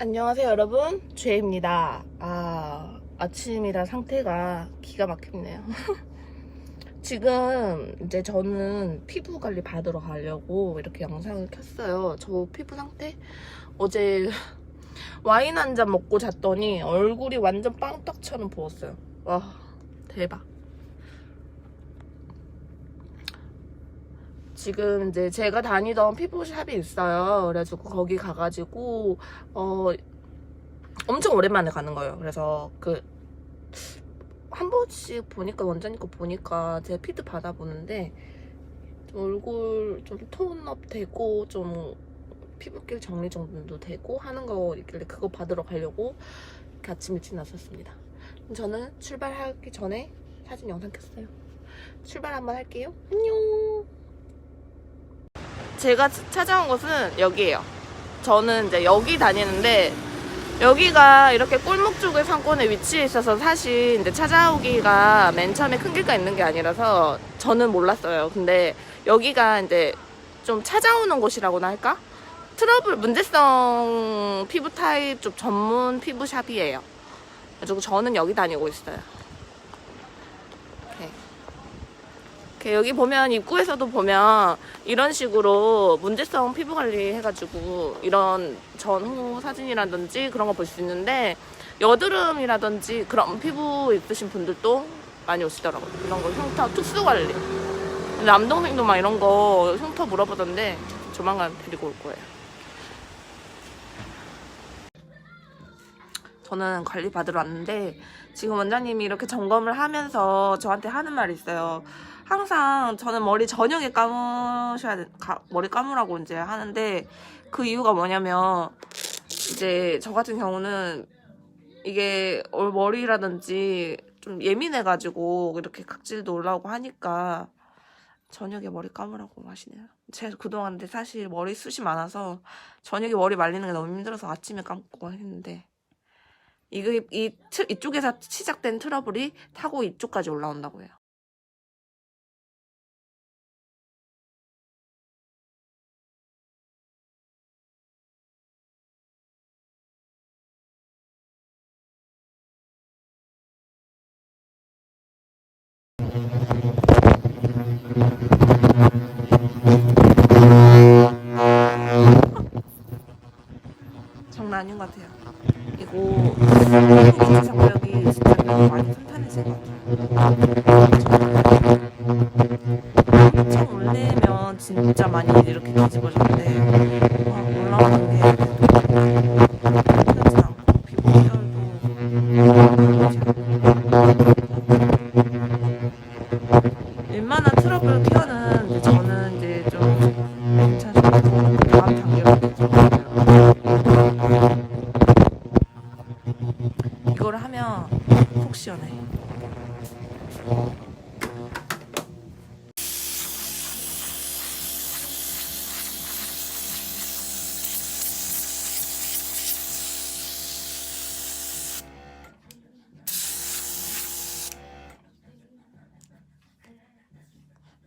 안녕하세요 여러분. 죄입니다. 아 아침이라 상태가 기가 막힙네요. 지금 이제 저는 피부 관리 받으러 가려고 이렇게 영상을 켰어요. 저 피부 상태? 어제 와인 한 잔 먹고 잤더니 얼굴이 완전 빵떡처럼 부었어요. 와 대박 지금 이제 제가 다니던 피부샵이 있어요. 그래가지고 거기 가가지고 어 엄청 오랜만에 가는 거예요. 그래서 그 한 번씩 보니까 원장님 거 보니까 제 피드 받아보는데 좀 얼굴 좀 톤업 되고 좀 피부길 정리 정돈도 되고 하는 거 있길래 그거 받으러 가려고 아침 일찍 나섰습니다. 저는 출발하기 전에 사진 영상 켰어요. 출발 한번 할게요. 안녕. 제가 찾아온 곳은 여기예요. 저는 이제 여기 다니는데 여기가 이렇게 골목 쪽의 상권에 위치해 있어서 사실 이제 찾아오기가 맨 처음에 큰 길가 있는 게 아니라서 저는 몰랐어요. 근데 여기가 이제 좀 찾아오는 곳이라고나 할까? 트러블 문제성 피부 타입 쪽 전문 피부샵이에요. 그래서 저는 여기 다니고 있어요. 이렇게. 여기 보면 입구에서도 보면 이런 식으로 문제성 피부 관리 해가지고 이런 전후 사진이라든지 그런 거 볼 수 있는데 여드름이라든지 그런 피부 있으신 분들도 많이 오시더라고요. 이런 거 흉터 특수 관리. 남동생도 막 이런 거 흉터 물어보던데 조만간 데리고 올 거예요. 저는 관리 받으러 왔는데 지금 원장님이 이렇게 점검을 하면서 저한테 하는 말이 있어요. 항상 저는 머리 저녁에 감으셔야 돼, 가- 머리 감으라고 이제 하는데 그 이유가 뭐냐면 이제 저 같은 경우는 이게 올- 머리라든지 좀 예민해가지고 이렇게 각질도 올라오고 하니까 저녁에 머리 감으라고 하시네요. 제가 그동안 근데 사실 머리 숱이 많아서 저녁에 머리 말리는 게 너무 힘들어서 아침에 감고 했는데 이거 이 트- 이쪽에서 시작된 트러블이 타고 이쪽까지 올라온다고 해요. 장벽이 진짜 그래도 많이 탄탄해진 것 같아요.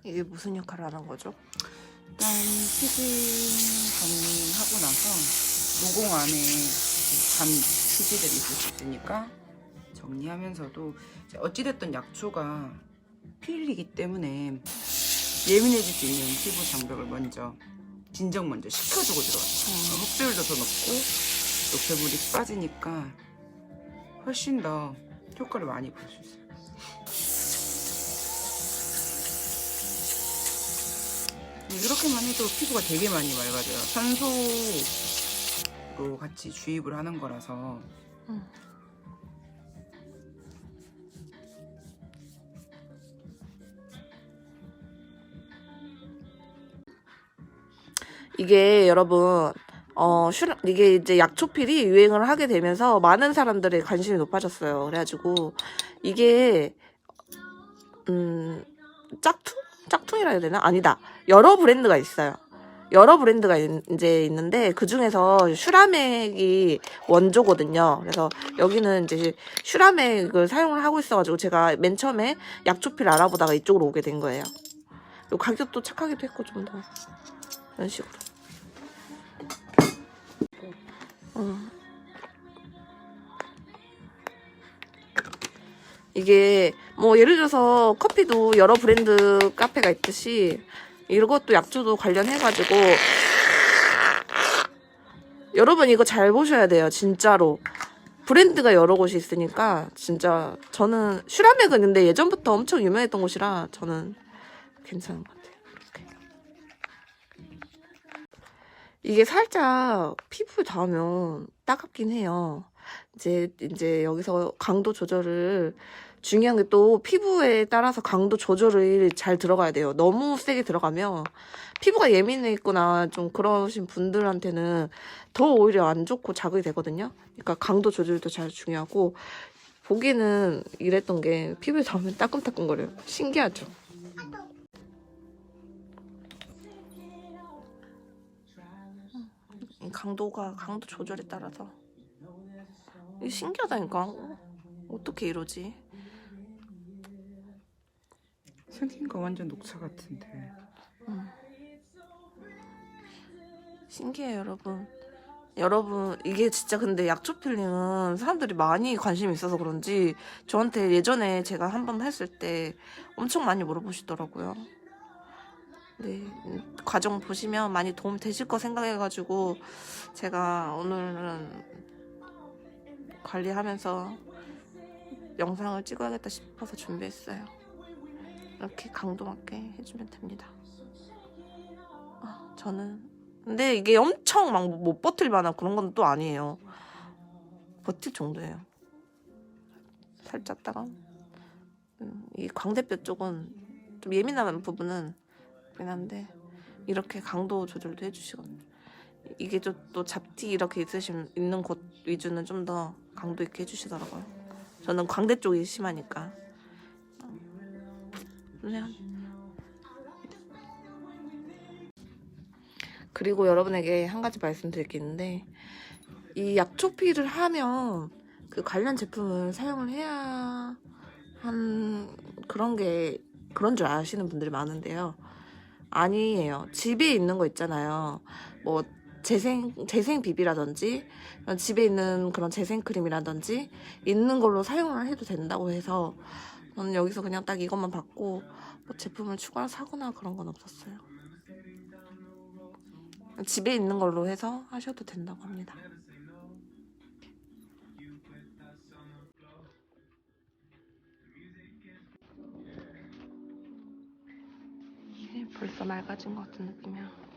이게 무슨 역할을 하는 거죠? 일단 피지 정리하고 나서 모공 안에 잔 피지들이 있을 수 있으니까 정리하면서도 어찌됐든 약초가 필이기 때문에 예민해질 수 있는 피부 장벽을 먼저 진정 먼저 식혀주고 들어가요. 흡수율도 더 높고 노폐물이 빠지니까 훨씬 더 효과를 많이 볼 수 있어요. 이렇게만 해도 피부가 되게 많이 맑아져요. 산소로 같이 주입을 하는 거라서. 음. 이게 여러분 어 슈라, 이게 이제 약초필이 유행을 하게 되면서 많은 사람들의 관심이 높아졌어요. 그래가지고 이게 음 짝퉁 짝퉁이라 해야 되나? 아니다. 여러 브랜드가 있어요. 여러 브랜드가 이제 있는데 그 중에서 슈라맥이 원조거든요. 그래서 여기는 이제 슈라맥을 사용을 하고 있어가지고 제가 맨 처음에 약초필 알아보다가 이쪽으로 오게 된 거예요. 그리고 가격도 착하기도 했고 좀 더 이런 식으로. 음. 이게 뭐 예를 들어서 커피도 여러 브랜드 카페가 있듯이 이것도 약초도 관련해가지고 여러분 이거 잘 보셔야 돼요 진짜로 브랜드가 여러 곳이 있으니까 진짜 저는 슈라맥은 근데 예전부터 엄청 유명했던 곳이라 저는 괜찮은 것 같아요. 이게 살짝 피부에 닿으면 따갑긴 해요 이제 이제 여기서 강도 조절을 중요한 게 또 피부에 따라서 강도 조절이 잘 들어가야 돼요. 너무 세게 들어가면 피부가 예민해 있거나 좀 그러신 분들한테는 더 오히려 안 좋고 자극이 되거든요. 그러니까 강도 조절도 잘 중요하고 보기는 이랬던 게 피부에 닿으면 따끔따끔거려요. 신기하죠? 이 강도가 강도 조절에 따라서 이게 신기하다니까 어떻게 이러지? 생긴 거 완전 녹차 같은데. 신기해요, 여러분. 여러분, 이게 진짜 근데 약초 필링은 사람들이 많이 관심이 있어서 그런지 저한테 예전에 제가 한 번 했을 때 엄청 많이 물어보시더라고요. 네, 음, 과정 보시면 많이 도움 되실 거 생각해가지고 제가 오늘은 관리하면서 영상을 찍어야겠다 싶어서 준비했어요. 이렇게 강도 맞게 해주면 됩니다. 아, 저는 근데 이게 엄청 막 못 버틸 만한 그런 건 또 아니에요. 버틸 정도예요. 살짝 따가. 음, 이 광대뼈 쪽은 좀 예민한 부분은 그긴 한데 이렇게 강도 조절도 해주시거든요. 이게 좀또 잡티 이렇게 있으신 있는 곳 위주는 좀 더 강도 있게 해주시더라고요. 저는 광대 쪽이 심하니까. 그리고 여러분에게 한 가지 말씀드릴 게 있는데 이 약초피를 하면 그 관련 제품을 사용을 해야 한 그런 게 그런 줄 아시는 분들이 많은데요. 아니에요. 집에 있는 거 있잖아요. 뭐 재생 재생 비비라든지 집에 있는 그런 재생 크림이라든지 있는 걸로 사용을 해도 된다고 해서 저는 여기서 그냥 딱 이것만 받고 뭐 제품을 추가로 사거나 그런 건 없었어요. 집에 있는 걸로 해서 하셔도 된다고 합니다. 벌써 맑아진 것 같은 느낌이야.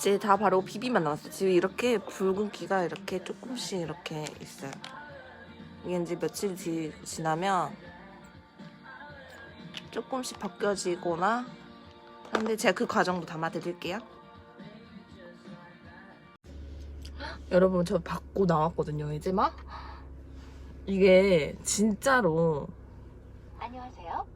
이제 다 바로 비비만 남았어요. 지금 이렇게 붉은기가 이렇게 조금씩 이렇게 있어요. 이게 이제 며칠 뒤, 지나면 조금씩 벗겨지거나 근데 제가 그 과정도 담아드릴게요. 여러분 저 받고 나왔거든요. 이제 막 이게 진짜로 안녕하세요.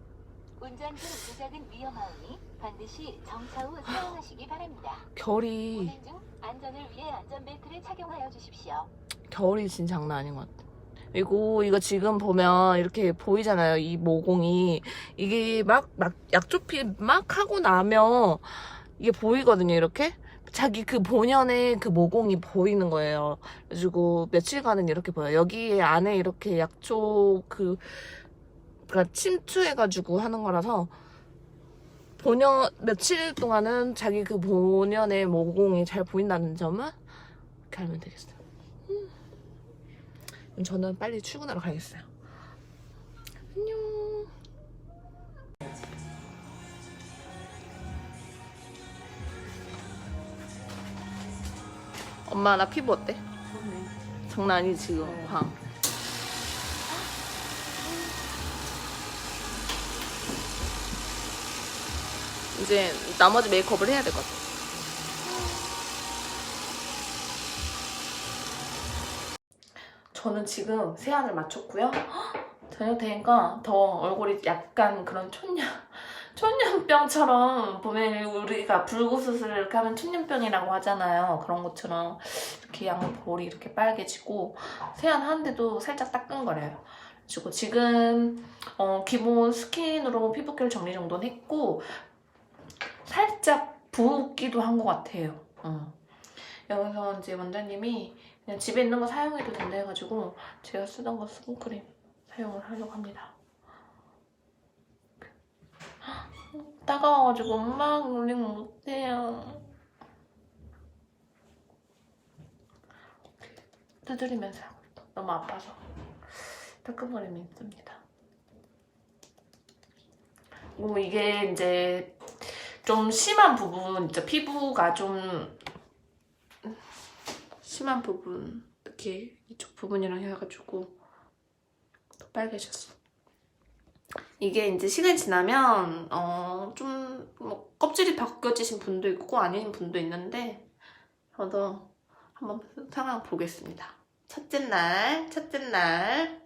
운전 중 조작은 위험하오니 반드시 정차 후 사용하시기 바랍니다. 결이 운행 중 안전을 위해 안전벨트를 착용하여 주십시오. 겨울이 진짜 장난 아닌 것 같아. 그리고 이거 지금 보면 이렇게 보이잖아요. 이 모공이. 이게 막, 막, 약초피 막 하고 나면 이게 보이거든요. 이렇게. 자기 그 본연의 그 모공이 보이는 거예요. 그래가지고 며칠간은 이렇게 보여요. 여기 안에 이렇게 약초 그, 그니까 침투해가지고 하는 거라서 본연, 며칠 동안은 자기 그 본연의 모공이 잘 보인다는 점은 이렇게 알면 되겠어요. 저는 빨리 출근하러 가겠어요. 안녕. 엄마 나 피부 어때? 장난 아니지 지금 광. 이제 나머지 메이크업을 해야 될 것 같아. 저는 지금 세안을 마쳤고요. 저녁 되니까 더 얼굴이 약간 그런 촌냐 천년병처럼 보면 우리가 불구수술을 이렇게 하면 천년병이라고 하잖아요. 그런 것처럼 이렇게 양볼이 이렇게 빨개지고 세안하는데도 살짝 따끔거려요. 그리고 지금 어, 기본 스킨으로 피부결 정리 정도는 했고 살짝 붓기도 한 것 같아요. 어. 여기서 이제 원장님이 그냥 집에 있는 거 사용해도 된다 해가지고 제가 쓰던 거 수분크림 사용을 하려고 합니다. 따가워가지고 막 롤링 못해요. 두드리면서. 너무 아파서 따끔거림이 있습니다. 뭐 이게 이제 좀 심한 부분, 진짜 피부가 좀 심한 부분, 특히 이쪽 부분이랑 해가지고 더 빨개졌어. 이게 이제 시간이 지나면 어 좀뭐 껍질이 벗겨지신 분도 있고 아닌 분도 있는데 저도 한번 상황 보겠습니다. 첫째 날, 첫째 날.